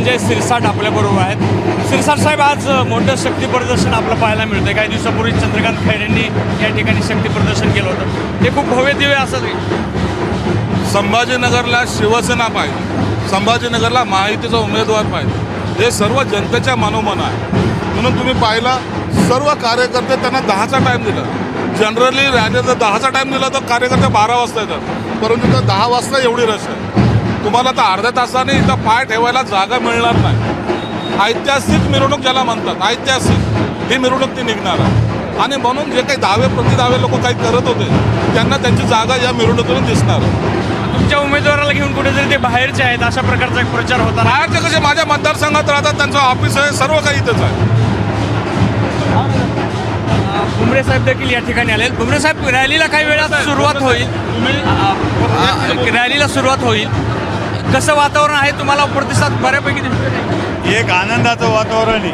संजय सिरसाट आपल्याबरोबर आहेत. सिरसाट साहेब आज मोठं शक्ती प्रदर्शन आपलं पाहायला मिळतंय. काही दिवसापूर्वी चंद्रकांत खैरेंनी या ठिकाणी शक्ती प्रदर्शन केलं होतं. ते खूप भव्य दिव्य असं संभाजीनगरला शिवसेना पाहिजे. संभाजीनगरला माहितीचा उमेदवार पाहिजे. हे सर्व जनतेच्या मनोमन आहे. म्हणून तुम्ही पाहिला सर्व कार्यकर्ते त्यांना दहाचा टाईम दिला. जनरली राजाचा दहाचा टाईम दिला तर कार्यकर्ते बारा वाजता येतात. परंतु तर दहा वाजता एवढी रश आहे. तुम्हाला तर अर्ध्या तासाने इथं पाय ठेवायला जागा मिळणार नाही. ऐतिहासिक मिरवणूक ज्याला म्हणतात ऐतिहासिक ही मिरवणूक ती निघणार आहे. आणि म्हणून जे काही दावे प्रतिदावे लोक काही करत होते त्यांना त्यांची जागा या मिरवणुकीतून दिसणार आहे. तुमच्या उमेदवाराला घेऊन कुठेतरी ते बाहेरचे आहेत अशा प्रकारचा एक प्रचार होता बाहेरचे कसे माझ्या मतदारसंघात राहतात त्यांचं ऑफिस आहे सर्व काही इथंच आहे. भुमरे साहेब देखील या ठिकाणी आले भुमरे साहेब रॅलीला काही वेळात सुरुवात होईल. रॅलीला सुरुवात होईल. कसं वातावरण आहे तुम्हाला प्रतिसाद बऱ्यापैकी दिसतोय? एक आनंदाचं वातावरण आहे.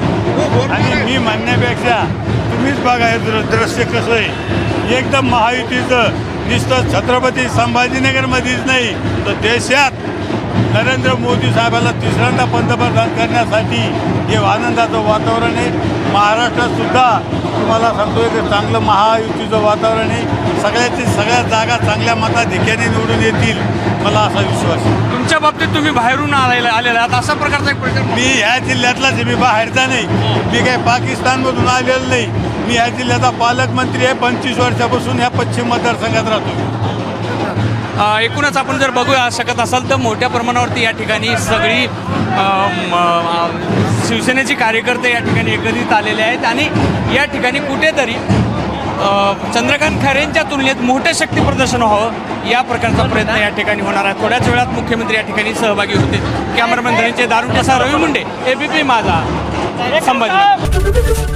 आणि मी म्हणण्यापेक्षा तुम्हीच बघा हे दृ- दृश्य कसं आहे. एकदम महायुतीचं. नुसतं छत्रपती संभाजीनगरमध्येच नाही तर देशात नरेंद्र मोदी साहेबाला तिसऱ्यांदा पंतप्रधान करण्यासाठी हे आनंदाचं वातावरण आहे. महाराष्ट्रात सुद्धा तुम्हाला सांगतो एक चांगलं महायुतीचं वातावरण आहे. सगळ्याची सगळ्या जागा चांगल्या मताधिक्याने निवडून येतील मला असा विश्वास आहे. तुमच्या बाबतीत तुम्ही बाहेरून आलेला आलेला आहात. अशा प्रकारचा एक प्रचार मी ह्या जिल्ह्यातलाच आहे, मी बाहेरचा नाही. मी काही पाकिस्तानमधून आलेलो नाही. मी या जिल्ह्याचा पालकमंत्री आहे पंचवीस वर्षापासून ह्या पश्चिम मतदारसंघात राहतो. अ, एकूणच आपण जर बघू शकत असाल तर मोठ्या प्रमाणावरती या ठिकाणी सगळी अ, म, अ, कार्यकर्ते या ठिकाणी एकत्रित आलेले आहेत आणि या ठिकाणी कुठेतरी अ, चंद्रकांत खैरेंच्या तुलनेत मोठं शक्ती प्रदर्शन व्हावं या प्रकारचा प्रयत्न या ठिकाणी होणार आहे. थोड्याच वेळात मुख्यमंत्री या ठिकाणी सहभागी होते कॅमेरामॅन धनंजय कसा रवी मुंडे एबीपी माझा संभाजी.